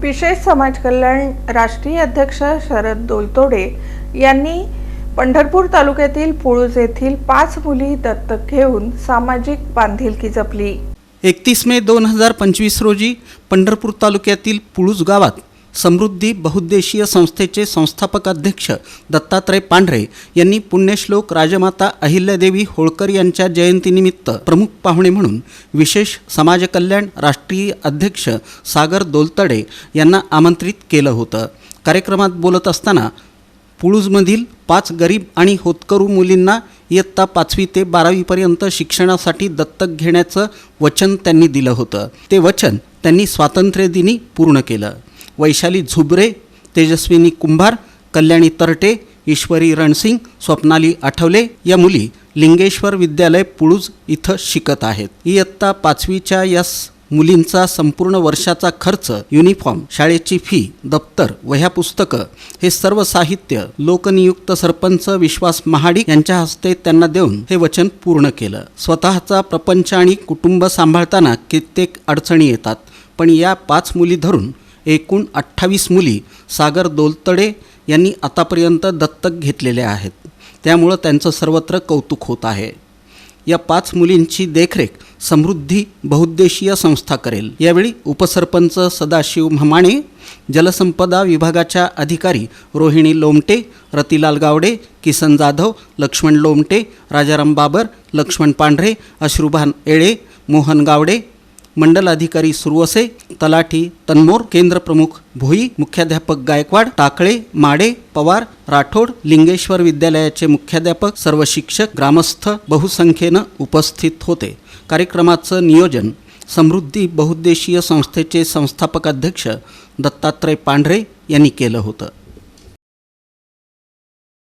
विशेष समाज कल्याण राष्ट्रीय अध्यक्ष शरद दोलतोडे यांनी पंढरपूर तालुक्यातील पुळूज येथील पाच मुली दत्तक घेऊन सामाजिक बांधिलकी जपली. एकतीस मे दोन हजार पंचवीस रोजी पंढरपूर तालुक्यातील पुळूज गावात समृद्धी बहुद्देशीय संस्थेचे संस्थापक अध्यक्ष दत्तात्रय पांढरे यांनी पुण्यश्लोक राजमाता अहिल्यादेवी होळकर यांच्या जयंतीनिमित्त प्रमुख पाहुणे म्हणून विशेष समाजकल्याण राष्ट्रीय अध्यक्ष सागर दोलतडे यांना आमंत्रित केलं होतं. कार्यक्रमात बोलत असताना पुळूजमधील पाच गरीब आणि होतकरू मुलींना इयत्ता पाचवी ते बारावीपर्यंत शिक्षणासाठी दत्तक घेण्याचं वचन त्यांनी दिलं होतं. ते वचन त्यांनी स्वातंत्र्यदिनी पूर्ण केलं. वैशाली झुबरे तेजस्विनी कुंभार कल्याणी तरटे ईश्वरी रणसिंग स्वप्नाली आठवले या मुली लिंगेश्वर विद्यालय पुळूज इथं शिकत आहेत. इयत्ता पाचवीच्या या स- मुलींचा संपूर्ण वर्षाचा खर्च युनिफॉर्म शाळेची फी दप्तर वह्या पुस्तकं हे सर्व साहित्य लोकनियुक्त सरपंच विश्वास महाडिक यांच्या हस्ते त्यांना देऊन हे वचन पूर्ण केलं. स्वतःचा प्रपंच आणि कुटुंब सांभाळताना कित्येक अडचणी येतात पण या पाच मुली धरून एकूण अठ्ठावीस मुली सागर दोलतडे यांनी आतापर्यंत दत्तक घेतलेल्या आहेत. त्यामुळं त्यांचं सर्वत्र कौतुक होत आहे. या पाच मुलींची देखरेख समृद्धी बहुद्देशीय संस्था करेल. यावेळी उपसरपंच सदाशिव म्हमाणे जलसंपदा विभागाच्या अधिकारी रोहिणी लोमटे रतिलाल गावडे किसन जाधव लक्ष्मण लोमटे राजाराम बाबर लक्ष्मण पांढरे अश्रुभान येळे मोहन गावडे मंडल अधिकारी सुरवसे तलाठी तन्मोर केंद्र प्रमुख भोई मुख्याध्यापक गायकवाड टाकळे माडे पवार राठोड लिंगेश्वर विद्यालयाचे मुख्याध्यापक सर्व शिक्षक ग्रामस्थ बहुसंख्येनं उपस्थित होते. कार्यक्रमाचं नियोजन समृद्धी बहुद्देशीय संस्थेचे संस्थापक अध्यक्ष दत्तात्रय पांढरे यांनी केलं होतं.